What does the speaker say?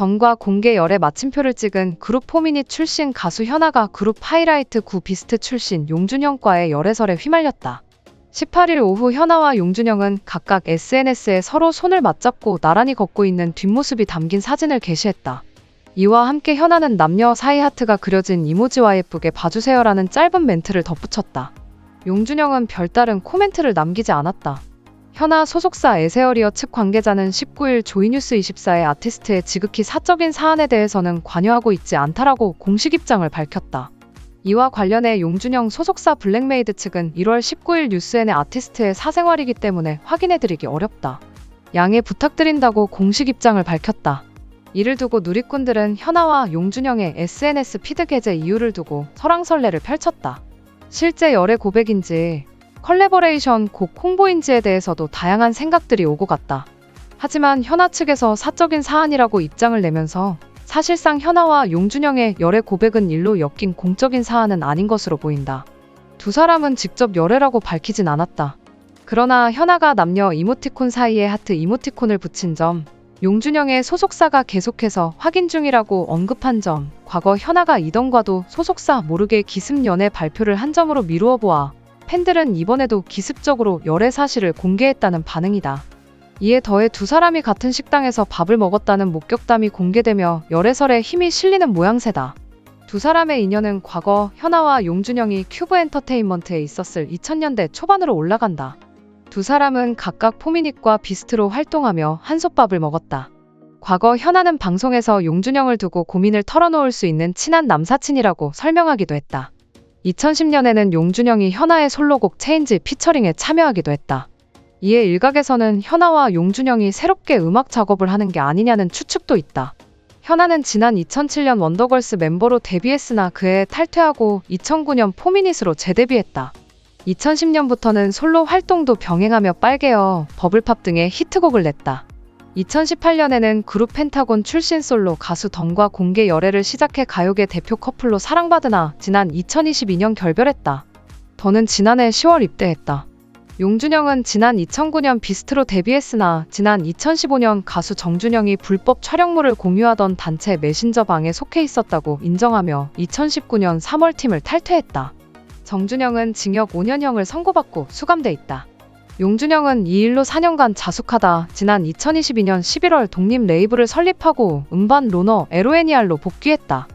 덤과 공개 열애 마침표를 찍은 그룹 포미닛 출신 가수 현아가 그룹 하이라이트 구 비스트 출신 용준영과의 열애설에 휘말렸다. 18일 오후 현아와 용준영은 각각 SNS에 서로 손을 맞잡고 나란히 걷고 있는 뒷모습이 담긴 사진을 게시했다. 이와 함께 현아는 남녀 사이 하트가 그려진 이모지와 예쁘게 봐주세요라는 짧은 멘트를 덧붙였다. 용준영은 별다른 코멘트를 남기지 않았다. 현아 소속사 에세어리어 측 관계자는 19일 조이뉴스 24의 아티스트의 지극히 사적인 사안에 대해서는 관여하고 있지 않다라고 공식 입장을 밝혔다. 이와 관련해 용준영 소속사 블랙메이드 측은 1월 19일 뉴스엔의 아티스트의 사생활이기 때문에 확인해드리기 어렵다. 양해 부탁드린다고 공식 입장을 밝혔다. 이를 두고 누리꾼들은 현아와 용준영의 SNS 피드 게재 이유를 두고 설왕설래를 펼쳤다. 실제 열애 고백인지 컬래버레이션 곡 홍보인지에 대해서도 다양한 생각들이 오고 갔다. 하지만 현아 측에서 사적인 사안이라고 입장을 내면서 사실상 현아와 용준영의 열애 고백은 일로 엮인 공적인 사안은 아닌 것으로 보인다. 두 사람은 직접 열애라고 밝히진 않았다. 그러나 현아가 남녀 이모티콘 사이에 하트 이모티콘을 붙인 점, 용준영의 소속사가 계속해서 확인 중이라고 언급한 점, 과거 현아가 이던과도 소속사 모르게 기습 연애 발표를 한 점으로 미루어 보아 팬들은 이번에도 기습적으로 열애 사실을 공개했다는 반응이다. 이에 더해 두 사람이 같은 식당에서 밥을 먹었다는 목격담이 공개되며 열애설에 힘이 실리는 모양새다. 두 사람의 인연은 과거 현아와 용준영이 큐브 엔터테인먼트에 있었을 2000년대 초반으로 올라간다. 두 사람은 각각 포미닛과 비스트로 활동하며 한솥밥을 먹었다. 과거 현아는 방송에서 용준영을 두고 고민을 털어놓을 수 있는 친한 남사친이라고 설명하기도 했다. 2010년에는 용준영이 현아의 솔로곡 체인지 피처링에 참여하기도 했다. 이에 일각에서는 현아와 용준영이 새롭게 음악 작업을 하는 게 아니냐는 추측도 있다. 현아는 지난 2007년 원더걸스 멤버로 데뷔했으나 그해 탈퇴하고 2009년 포미닛으로 재데뷔했다. 2010년부터는 솔로 활동도 병행하며 빨개어, 버블팝 등의 히트곡을 냈다. 2018년에는 그룹 펜타곤 출신 솔로 가수 덤과 공개 열애를 시작해 가요계 대표 커플로 사랑받으나 지난 2022년 결별했다. 더는 지난해 10월 입대했다. 용준영은 지난 2009년 비스트로 데뷔했으나 지난 2015년 가수 정준영이 불법 촬영물을 공유하던 단체 메신저 방에 속해 있었다고 인정하며 2019년 3월 팀을 탈퇴했다. 정준영은 징역 5년형을 선고받고 수감돼 있다. 용준영은 이 일로 4년간 자숙하다 지난 2022년 11월 독립 레이블을 설립하고 음반 로너 에로애니알로 복귀했다.